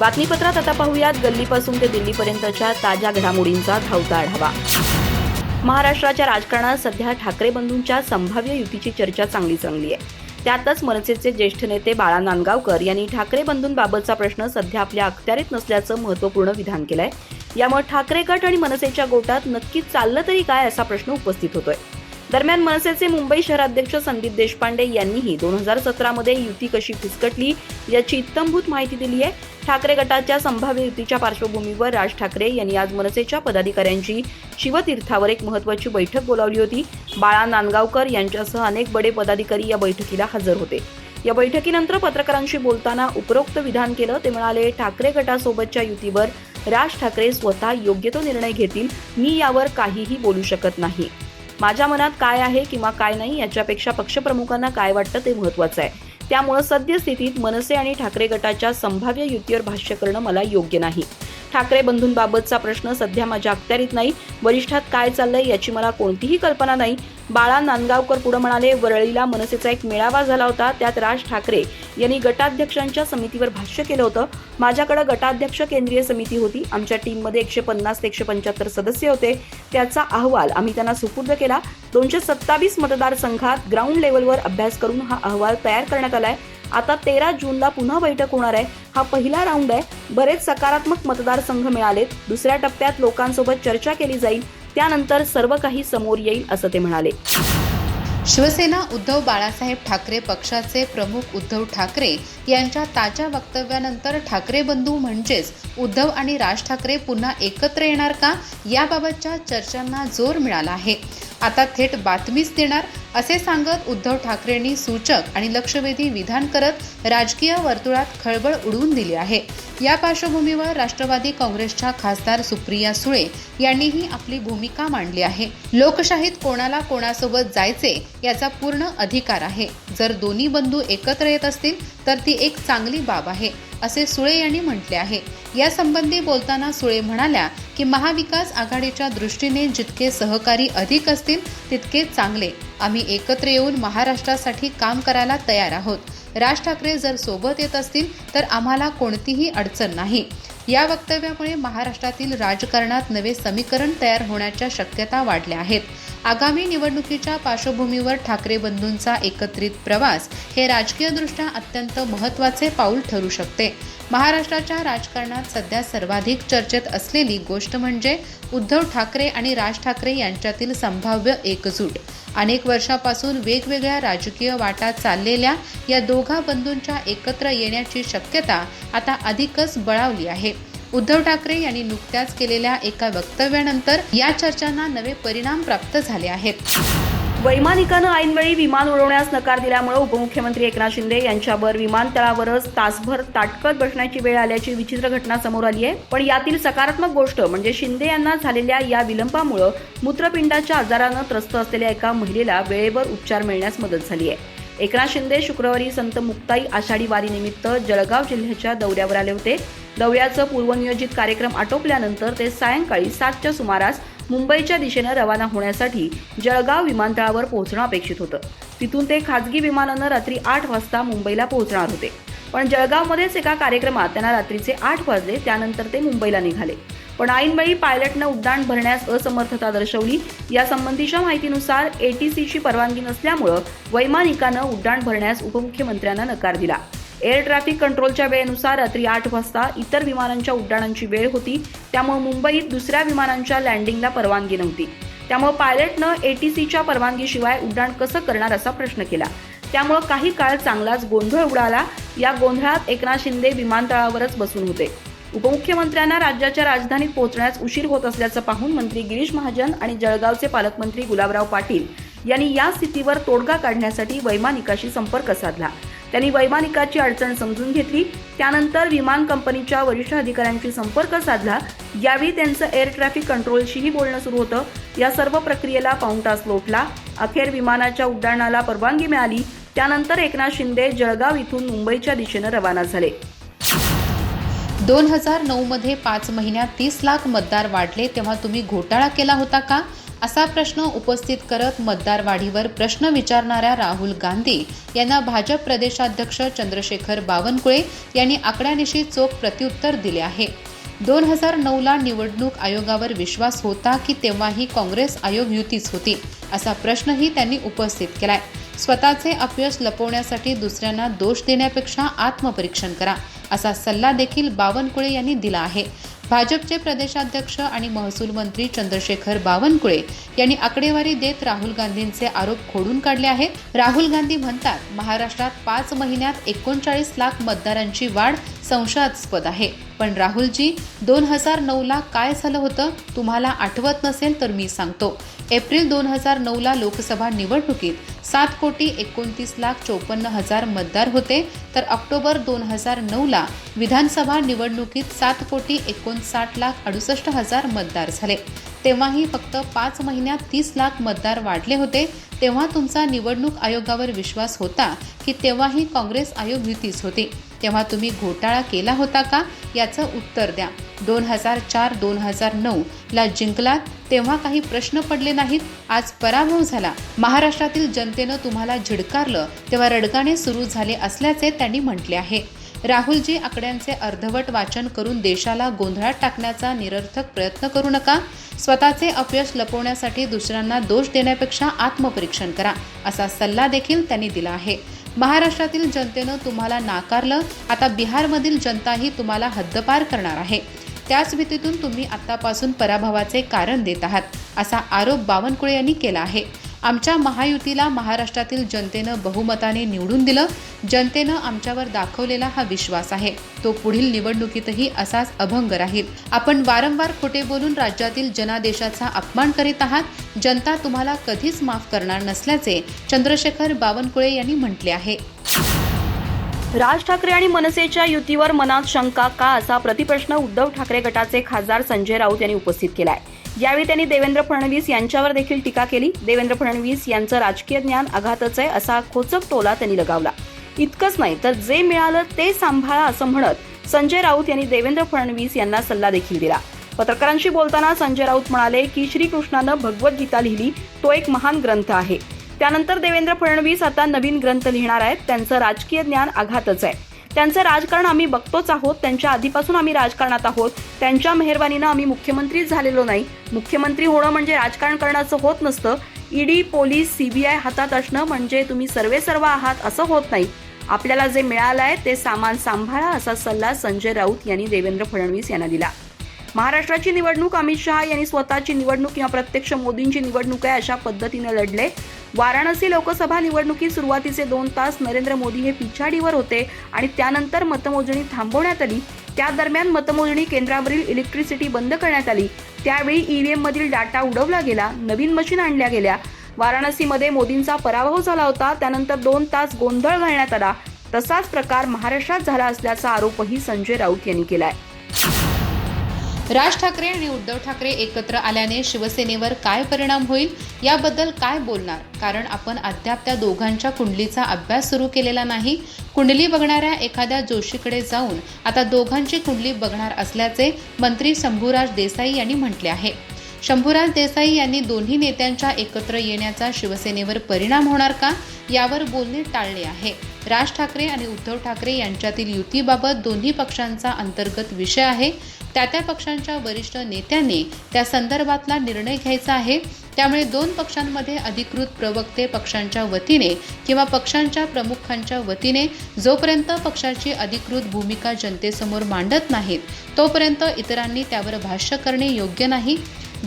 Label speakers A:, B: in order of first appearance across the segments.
A: बातमीपत्रात आता पाहूयात. गल्लीपासून ते दिल्लीपर्यंतच्या ताज्या घडामोडींचा धावता आढावा. महाराष्ट्राच्या राजकारणात सध्या ठाकरे बंधूंच्या संभाव्य युतीची चर्चा चांगली चांगली आहे. त्यातच मनसेचे ज्येष्ठ नेते बाळा नांदगावकर यांनी ठाकरे बंधूंबाबतचा प्रश्न सध्या आपल्या अखत्यारीत नसल्याचं महत्त्वपूर्ण विधान केलंय. यामुळे ठाकरे गट आणि मनसेच्या गोटात नक्की चाललं तरी काय असा प्रश्न उपस्थित होतोय. दरम्यान मनसेचे मुंबई शहराध्यक्ष संदीप देशपांडे यांनीही दोन हजार सतरामध्ये युती कशी फिसकटली याची इत्तमभूत माहिती दिली आहे ठाकरे गटाच्या संभाव्य युतीच्या पार्श्वभूमीवर राज ठाकरे यांनी आज मनसेच्या पदाधिकाऱ्यांची शिवतीर्थावर एक महत्वाची बैठक बोलावली होती. बाळा नांदगावकर यांच्यासह अनेक बडे पदाधिकारी या बैठकीला हजर होते. या बैठकीनंतर पत्रकारांशी बोलताना उपरोक्त विधान केलं ते म्हणाले ठाकरे गटासोबतच्या युतीवर राज ठाकरे स्वतः योग्य तो निर्णय घेतील. मी यावर काहीही बोलू शकत नाही. माझ्या मनात काय आहे किंवा काय नाही याच्यापेक्षा पक्षप्रमुखांना काय वाटतं ते महत्वाचं आहे. त्यामुळं सद्यस्थितीत मनसे आणि ठाकरे गटाच्या संभाव्य युतीवर भाष्य करणं मला योग्य नाही. ठाकरे बंधूंबाबतचा प्रश्न सध्या माझ्या अखत्यारीत नाही. वरिष्ठात काय चाललंय याची मला कोणतीही कल्पना नाही. बाळा नांदगावकर पुढे म्हणाले वरळीला मनसेचा एक मेळावा झाला होता. त्यात राज ठाकरे यांनी गटाध्यक्षांच्या समितीवर भाष्य केलं होतं. माझ्याकडे गटाध्यक्ष केंद्रीय समिती होती. आमच्या टीममध्ये एकशे पन्नास ते एकशे पंच्याहत्तर सदस्य होते. त्याचा अहवाल आम्ही त्यांना सुपूर्द केला. दोनशे सत्तावीस मतदारसंघात ग्राउंड लेवलवर अभ्यास करून हा अहवाल तयार करण्यात आलाय. आता तेरा जूनला पुन्हा बैठक होणार आहे. हा पहिला राऊंड आहे. बरेच सकारात्मक मतदारसंघ मिळालेत. दुसऱ्या टप्प्यात लोकांसोबत चर्चा केली जाईल. त्यानंतर सर्व काही समोर येईल असं ते म्हणाले.
B: शिवसेना उद्धव बाळासाहेब ठाकरे पक्षाचे प्रमुख उद्धव ठाकरे यांच्या ताज्या वक्तव्यानंतर ठाकरे बंधू म्हणजेच उद्धव आणि राज ठाकरे पुन्हा एकत्र येणार का? याबाबतच्या चर्चांना जोर मिळाला आहे. आता थेट बातमीच देणार असे सांगत उद्धव ठाकरेंनी सूचक आणि लक्षवेधी विधान करत राजकीय वर्तुळात खळबळ उडवून दिली आहे. या पार्श्वभूमीवर राष्ट्रवादी काँग्रेसच्या खासदार सुप्रिया सुळे यांनीही आपली भूमिका मांडली आहे. लोकशाहीत कोणाला कोणासोबत जायचे याचा पूर्ण अधिकार आहे. जर दोन्ही बंधू एकत्र येत असतील तर ती एक चांगली बाब आहे असे सुळे यांनी म्हटले आहे. यासंबंधी बोलताना सुळे म्हणाल्या की महाविकास आघाडीच्या दृष्टीने जितके सहकारी अधिक असतील तितके चांगले. आम्ही एकत्र येऊन महाराष्ट्रासाठी काम करायला तयार आहोत. राज ठाकरे जर सोबत येत असतील तर आम्हाला कोणतीही अडचण नाही. या वक्तव्यामुळे महाराष्ट्रातील राजकारणात नवे समीकरण तयार होण्याच्या शक्यता वाढल्या आहेत. आगामी निवडणुकीच्या पार्श्वभूमीवर ठाकरे बंधूंचा एकत्रित प्रवास हे राजकीयदृष्ट्या अत्यंत महत्त्वाचे पाऊल ठरू शकते. महाराष्ट्राच्या राजकारणात सध्या सर्वाधिक चर्चेत असलेली गोष्ट म्हणजे उद्धव ठाकरे आणि राज ठाकरे यांच्यातील संभाव्य एकजूट. अनेक वर्षापासून वेगवेगळ्या राजकीय वाटा चाललेल्या या दोघा बंधूंच्या एकत्र येण्याची शक्यता आता अधिकच बळावली आहे. उद्धव ठाकरे यांनी नुकत्याच केलेल्या एका वक्तव्यानंतर या चर्चांना नवे परिणाम प्राप्त झाले आहेत.
A: वैमानिकानं ऐनवेळी विमान उडवण्यास नकार दिल्यामुळे उपमुख्यमंत्री एकनाथ शिंदे यांच्यावर विमानतळावरच तासभर ताटकत बसण्याची वेळ आल्याची विचित्र घटना समोर आली आहे. पण यातील सकारात्मक गोष्ट म्हणजे शिंदे यांना झालेल्या या विलंबामुळे मूत्रपिंडाच्या आजारानं त्रस्त असलेल्या एका महिलेला वेळेवर उपचार मिळण्यास मदत झाली आहे. एकनाथ शिंदे शुक्रवारी संत मुक्ताई आषाढी वारीनिमित्त जळगाव जिल्ह्याच्या दौऱ्यावर आले होते. दौऱ्याचं पूर्वनियोजित कार्यक्रम आटोपल्यानंतर ते सायंकाळी सातच्या सुमारास मुंबईच्या दिशेनं रवाना होण्यासाठी जळगाव विमानतळावर पोहोचणं अपेक्षित होतं. तिथून ते खाजगी विमानानं रात्री आठ वाजता मुंबईला पोहोचणार होते. पण जळगावमध्येच एका कार्यक्रमात त्यांना रात्रीचे आठ वाजले त्यानंतर ते मुंबईला निघाले. पण ऐनवेळी पायलटनं उड्डाण भरण्यास असमर्थता दर्शवली. यासंबंधीच्या माहितीनुसार एटीसीची परवानगी नसल्यामुळं वैमानिकानं उड्डाण भरण्यास उपमुख्यमंत्र्यांना नकार दिला. एअर ट्रॅफिक कंट्रोलच्या वेळेनुसार रात्री आठ वाजता इतर विमानांच्या उड्डाणांची वेळ होती. त्यामुळे मुंबईत दुसऱ्या विमानांच्या लँडिंगला परवानगी नव्हती. त्यामुळे पायलटनं एटीसीच्या परवानगीशिवाय उड्डाण कसं करणार असा प्रश्न केला. त्यामुळे काही काळ चांगलाच गोंधळ उडाला. या गोंधळात एकनाथ शिंदे विमानतळावरच बसून होते. उपमुख्यमंत्र्यांना राज्याच्या राजधानीत पोहोचण्यास उशीर होत असल्याचं पाहून मंत्री गिरीश महाजन आणि जळगावचे पालकमंत्री गुलाबराव पाटील यांनी या स्थितीवर तोडगा काढण्यासाठी वैमानिकाशी संपर्क साधला. त्यांनी वैमानिकाची अडचण समजून घेतली त्यानंतर विमान कंपनीच्या वरिष्ठ अधिकाऱ्यांशी संपर्क साधला. यावेळी त्यांचं एअर ट्रॅफिक कंट्रोलशीही बोलणं सुरू होतं. या सर्व प्रक्रियेला पाऊण तास लोटला. अखेर विमानाच्या उड्डाणाला परवानगी मिळाली. त्यानंतर एकनाथ शिंदे जळगाव इथून मुंबईच्या दिशेनं रवाना झाले.
B: दोन हजार नऊमध्ये पाच महिन्यात तीस लाख मतदार वाढले तेव्हा तुम्ही घोटाळा केला होता का? असा प्रश्न उपस्थित करत मतदार वाढीवर प्रश्न विचारणाऱ्या राहुल गांधी यांना भाजप प्रदेशाध्यक्ष चंद्रशेखर बावनकुळे यांनी आकड्यानिशी चोख प्रत्युत्तर दिले आहे. दोन हजार नऊला निवडणूक आयोगावर विश्वास होता की तेव्हाही काँग्रेस आयोग युतीच होती असा प्रश्नही त्यांनी उपस्थित केलाय. स्वतःचे अपयश लपवण्यासाठी दुसऱ्यांना दोष देण्यापेक्षा आत्मपरीक्षण करा. असा सल्ला देखील बावनकुळे यांनी दिला आहे. भाजपचे प्रदेशाध्यक्ष आणि महसूल मंत्री चंद्रशेखर बावनकुळे यांनी आकडेवारी देत राहुल गांधींचे आरोप खोडून काढले आहेत. राहुल गांधी म्हणतात महाराष्ट्रात पाच महिन्यात एकोणचाळीस लाख मतदारांची वाढ संशयास्पद आहे. पण राहुलजी दोन हजार नऊला काय झालं होतं तुम्हाला आठवत नसेल तर मी सांगतो. एप्रिल दोन हजार नऊला लोकसभा निवडणुकीत सात कोटी एकोणतीस लाख चोपन्न हजार मतदार होते. तर ऑक्टोबर दोन हजार नऊला विधानसभा निवडणुकीत सात कोटी एकोणसाठ लाख अडुसष्ट हजार मतदार झाले. तेव्हाही फक्त पाच महिन्यात तीस लाख मतदार वाढले होते. तेव्हा तुमचा निवडणूक आयोगावर विश्वास होता की तेव्हाही काँग्रेस आयोग युतीच होती. तेव्हा तुम्ही घोटाळा केला होता का? याचं उत्तर द्या. दोन हजार चार दोन हजार नऊ ला जिंकलात तेव्हा काही प्रश्न पडले नाहीत. आज पराभव झाला. महाराष्ट्रातील जनतेनं तुम्हाला झिडकारलं. तेव्हा रडगाणे सुरू झाले असल्याचे त्यांनी म्हटले आहे. राहुलजी आकड्यांचे अर्धवट वाचन करून देशाला गोंधळात टाकण्याचा निरर्थक प्रयत्न करू नका. स्वतःचे अपयश लपवण्यासाठी दुसऱ्यांना दोष देण्यापेक्षा आत्मपरीक्षण करा असा सल्ला देखील त्यांनी दिला आहे. महाराष्ट्रातील जनतेनं तुम्हाला नाकारलं आता बिहारमधील जनताही तुम्हाला हद्दपार करणार आहे. त्याच भीतीतून तुम्ही आतापासून पराभवाचे कारण देत आहात असा आरोप बावनकुळे यांनी केला आहे. आमच्या महायुतीला महाराष्ट्रातील जनतेनं बहुमताने निवडून दिलं. जनतेनं आमच्यावर दाखवलेला हा विश्वास आहे. तो पुढील निवडणुकीतही असाच अभंग राहील. आपण वारंवार खोटे बोलून राज्यातील जनादेशाचा अपमान करीत आहात. जनता तुम्हाला कधीच माफ करणार नसल्याचे चंद्रशेखर बावनकुळे यांनी म्हटले आहे.
A: राज ठाकरे आणि मनसेच्या युतीवर मनात शंका का असा प्रतिप्रश्न उद्धव ठाकरे गटाचे खासदार संजय राऊत यांनी उपस्थित केला आहे यावेळी त्यांनी देवेंद्र फडणवीस यांच्यावर देखील टीका केली. देवेंद्र फडणवीस यांचं राजकीय ज्ञान आघातच आहे असा खोचक टोला त्यांनी लगावला. इतकंच नाही तर जे मिळालं ते सांभाळा असं म्हणत संजय राऊत यांनी देवेंद्र फडणवीस यांना सल्ला देखील दिला. पत्रकारांशी बोलताना संजय राऊत म्हणाले की श्रीकृष्णानं भगवद्गीता लिहिली तो एक महान ग्रंथ आहे. त्यानंतर देवेंद्र फडणवीस आता नवीन ग्रंथ लिहिणार आहेत त्यांचं राजकीय ज्ञान आघातच आहे. त्यांचं राजकारण आम्ही बघतोच आहोत. त्यांच्या आधीपासून आम्ही राजकारणात आहोत. त्यांच्या मेहरबानीनं आम्ही मुख्यमंत्रीच झालेलो नाही. मुख्यमंत्री होणं म्हणजे राजकारण करण्याचं होत नसतं. ईडी पोलीस सीबीआय हातात असणं म्हणजे तुम्ही सर्वे सर्व आहात असं होत नाही. आपल्याला जे मिळालं आहे ते सामान सांभाळा असा सल्ला संजय राऊत यांनी देवेंद्र फडणवीस यांना दिला. महाराष्ट्राची निवडणूक अमित शहा यांनी स्वतःची निवडणूक किंवा प्रत्यक्ष मोदींची निवडणूक आहे अशा पद्धतीने लढले. वाराणसी लोकसभा निवडणुकीत सुरुवातीचे दोन तास नरेंद्र मोदी हे पिछाडीवर होते आणि त्यानंतर मतमोजणी थांबवण्यात आली. त्या दरम्यान मतमोजणी केंद्रावरील इलेक्ट्रिसिटी बंद करण्यात आली. त्यावेळी ईव्हीएम मधील डाटा उडवला गेला. नवीन मशीन आणल्या गेल्या. वाराणसीमध्ये मोदींचा पराभव झाला होता. त्यानंतर दोन तास गोंधळ घालण्यात आला. तसाच प्रकार महाराष्ट्रात झाला असल्याचा आरोपही संजय राऊत यांनी केलाय.
B: राज ठाकरे आणि उद्धव ठाकरे एकत्र आल्याने शिवसेनेवर काय परिणाम होईल? याबद्दल काय बोलणार? कारण आपण अद्याप त्या दोघांच्या कुंडलीचा अभ्यास सुरू केलेला नाही. कुंडली बघणाऱ्या एखाद्या जोशीकडे जाऊन आता दोघांची कुंडली बघणार असल्याचे मंत्री शंभूराज देसाई यांनी म्हटले आहे. शंभूराज देसाई यांनी दोन्ही नेत्यांच्या एकत्र येण्याचा शिवसेनेवर परिणाम होणार का? यावर बोलणे टाळले आहे. राज ठाकरे आणि उद्धव ठाकरे यांच्यातील युतीबाबत दोन्ही पक्षांचा अंतर्गत विषय आहे. त्या त्या पक्षांच्या वरिष्ठ नेत्यांनी त्या संदर्भातला निर्णय घ्यायचा आहे. त्यामुळे दोन पक्षांमध्ये अधिकृत प्रवक्ते पक्षांच्या वतीने किंवा पक्षांच्या प्रमुखांच्या वतीने जोपर्यंत पक्षाची अधिकृत भूमिका जनतेसमोर मांडत नाहीत तोपर्यंत इतरांनी त्यावर भाष्य करणे योग्य नाही.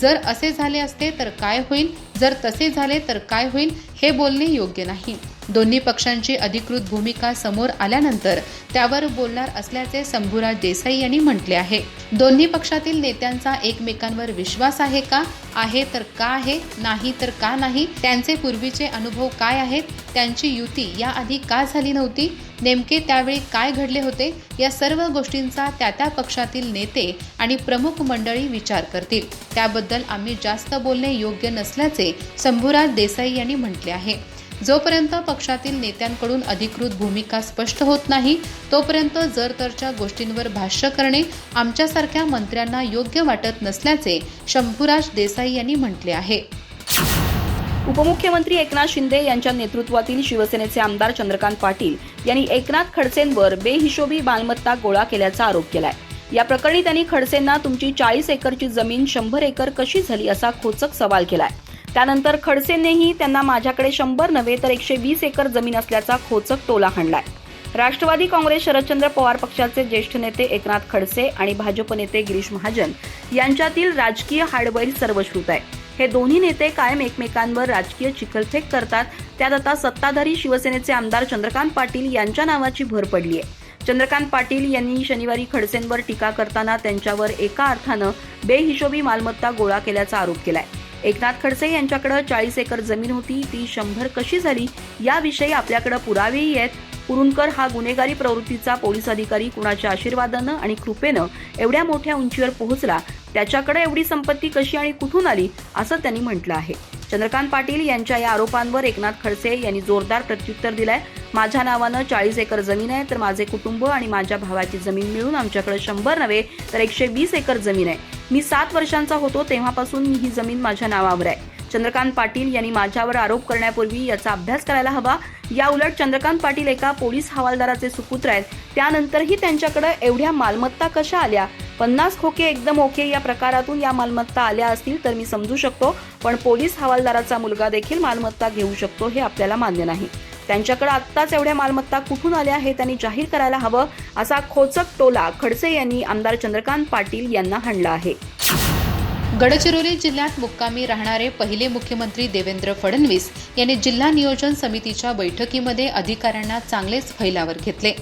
B: जर असे झाले असते तर काय होईल? जर तसे झाले तर काय होईल? हे बोलणे योग्य नाही. दोन्ही पक्षांची अधिकृत भूमिका समोर आल्यानंतर त्यावर बोलणार असल्याचे शंभूराज देसाई यांनी म्हटले आहे. दोन्ही पक्षातील नेत्यांचा एकमेकांवर विश्वास आहे का? आहे तर का आहे? नाही तर का नाही? त्यांचे पूर्वीचे अनुभव काय आहेत? त्यांची युती याआधी का झाली नव्हती? नेमके त्यावेळी काय घडले होते? या सर्व गोष्टींचा त्या त्या पक्षातील नेते आणि प्रमुख मंडळी विचार करतील. त्याबद्दल आम्ही जास्त बोलणे योग्य नसल्याचे शंभूराज देसाई यांनी म्हटले आहे. जोपर्यंत पक्षातील नेत्यांकडून अधिकृत भूमिका स्पष्ट होत नाही तोपर्यंत जर तरच्या गोष्टींवर भाष्य करणे आमच्यासारख्या मंत्र्यांना योग्य वाटत नसल्याचे शंभूराज देसाई यांनी म्हटले आहे.
A: उपमुख्यमंत्री एकनाथ शिंदे यांच्या नेतृत्वातील शिवसेनेचे आमदार चंद्रकांत पाटील यांनी एकनाथ खडसेंवर बेहिशोबी मालमत्ता गोळा केल्याचा आरोप केलाय. या प्रकरणी त्यांनी खडसेंना तुमची चाळीस एकरची जमीन शंभर एकर कशी झाली असा खोचक सवाल केलाय. त्यानंतर खडसेंनीही त्यांना माझ्याकडे शंभर नव्हे तर एकशे वीस एकर जमीन असल्याचा खोचक टोला हाणलाय. राष्ट्रवादी काँग्रेस शरदचंद्र पवार पक्षाचे ज्येष्ठ नेते एकनाथ खडसे आणि भाजप नेते गिरीश महाजन यांच्यातील राजकीय हाडबैल सर्वश्रुत आहे. हे दोन्ही नेते कायम एकमेकांवर राजकीय चिखलफेक करतात. त्यात आता सत्ताधारी शिवसेनेचे आमदार चंद्रकांत पाटील यांच्या नावाची भर पडली आहे. चंद्रकांत पाटील यांनी शनिवारी खडसेंवर टीका करताना त्यांच्यावर एका अर्थानं बेहिशोबी मालमत्ता गोळा केल्याचा आरोप केलाय. एकनाथ खडसे यांच्याकडे चाळीस एकर जमीन होती. ती शंभर कशी झाली? याविषयी आपल्याकडे पुरावेही आहेत. कुरुणकर हा गुन्हेगारी प्रवृत्तीचा पोलीस अधिकारी. कुणाच्या आशीर्वादानं आणि कृपेनं एवढ्या मोठ्या उंचीवर पोहोचला? त्याच्याकडे एवढी संपत्ती कशी आणि कुठून आली? असं त्यांनी म्हटलं आहे. चंद्रकांत पाटील यांच्या या आरोपांवर एकनाथ खडसे यांनी जोरदार प्रत्युत्तर दिलंय. माझ्या नावानं चाळीस एकर जमीन आहे तर माझे कुटुंब आणि माझ्या भावाची जमीन मिळून आमच्याकडे शंभर नव्हे तर एकशे वीस एकर जमीन आहे. मी सात वर्षांचा होतो तेव्हापासून मी ही जमीन माझ्या नावावर आहे. चंद्रकांत पाटील यांनी माझ्यावर आरोप करण्यापूर्वी याचा अभ्यास करायला हवा. या उलट चंद्रकांत पाटील एका पोलीस हवालदाराचे सुपुत्र आहेत. त्यानंतरही त्यांच्याकडे एवढ्या मालमत्ता कशा आल्या? पन्नास खोके एकदम ओके या प्रकारातून या मालमत्ता आल्या असतील तर मी समजू शकतो पण पोलीस हवालदाराचा मुलगा देखील मालमत्ता घेऊ शकतो हे आपल्याला मान्य नाही. त्यांच्याकडे आत्ताच एवढ्या मालमत्ता कुठून आल्या हे त्यांनी जाहीर करायला हवं असा खोचक टोला खडसे यांनी आमदार चंद्रकांत पाटील यांना हाणला आहे.
B: गडचिरोली जिल्ह्यात मुक्कामी राहणारे पहिले मुख्यमंत्री देवेंद्र फडणवीस यांनी जिल्हा नियोजन समितीच्या बैठकीमध्ये अधिकाऱ्यांना चांगलेच फैलावर घेतले.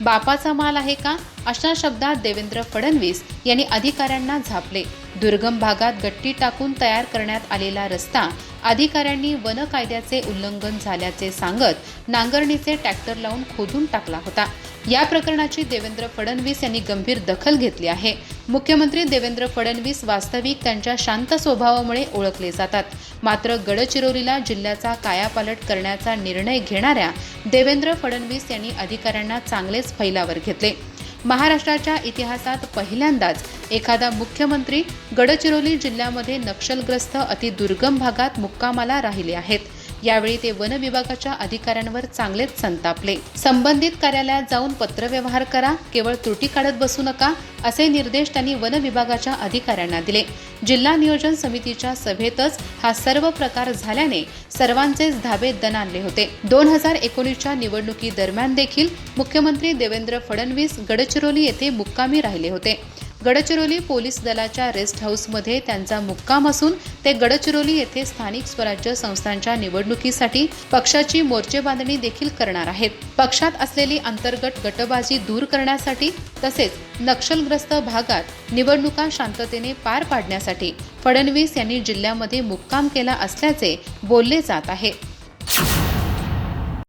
B: बापाचा माल आहे का? अशा शब्दात देवेंद्र फडणवीस यांनी अधिकाऱ्यांना झापले. दुर्गम भागात गट्टी टाकून तयार करण्यात आलेला रस्ता अधिकाऱ्यांनी वन कायद्याचे उल्लंघन झाल्याचे सांगत नांगरणीचे ट्रॅक्टर लावून खोदून टाकला होता. या प्रकरणाची देवेंद्र फडणवीस यांनी गंभीर दखल घेतली आहे. मुख्यमंत्री देवेंद्र फडणवीस वास्तविक त्यांच्या शांत स्वभावामुळे ओळखले जातात. मात्र गडचिरोलीला जिल्ह्याचा कायापालट करण्याचा निर्णय घेणाऱ्या देवेंद्र फडणवीस यांनी अधिकाऱ्यांना चांगलेच फैलावर घेतले. महाराष्ट्राच्या इतिहासात पहिल्यांदाच एखादा मुख्यमंत्री गडचिरोली जिल्ह्यामध्ये नक्षलग्रस्त अतिदुर्गम भागात मुक्कामाला राहिले आहेत. यावेळी ते वन विभागाच्या अधिकाऱ्यांवर चांगलेच संतापले. संबंधित कार्यालयात जाऊन पत्रव्यवहार करा केवळ त्रुटी काढत बसू नका असे निर्देश त्यांनी वन विभागाच्या अधिकाऱ्यांना दिले. जिल्हा नियोजन समितीच्या सभेतच हा सर्व प्रकार झाल्याने सर्वांचेच धाबे दणाणले होते. दोन हजार एकोणीसच्या निवडणुकी दरम्यान देखील मुख्यमंत्री देवेंद्र फडणवीस गडचिरोली येथे मुक्कामी राहिले होते. गडचिरोली पोलीस दलाच्या रेस्ट हाऊसमध्ये त्यांचा मुक्काम असून ते गडचिरोली येथे स्थानिक स्वराज्य संस्थांच्या निवडणुकीसाठी पक्षाची मोर्चे बांधणी देखील करणार आहेत. पक्षात असलेली अंतर्गत गटबाजी दूर करण्यासाठी तसेच नक्षलग्रस्त भागात निवडणुका शांततेने पार पाडण्यासाठी फडणवीस यांनी जिल्ह्यामध्ये मुक्काम केला असल्याचे बोलले जात आहे.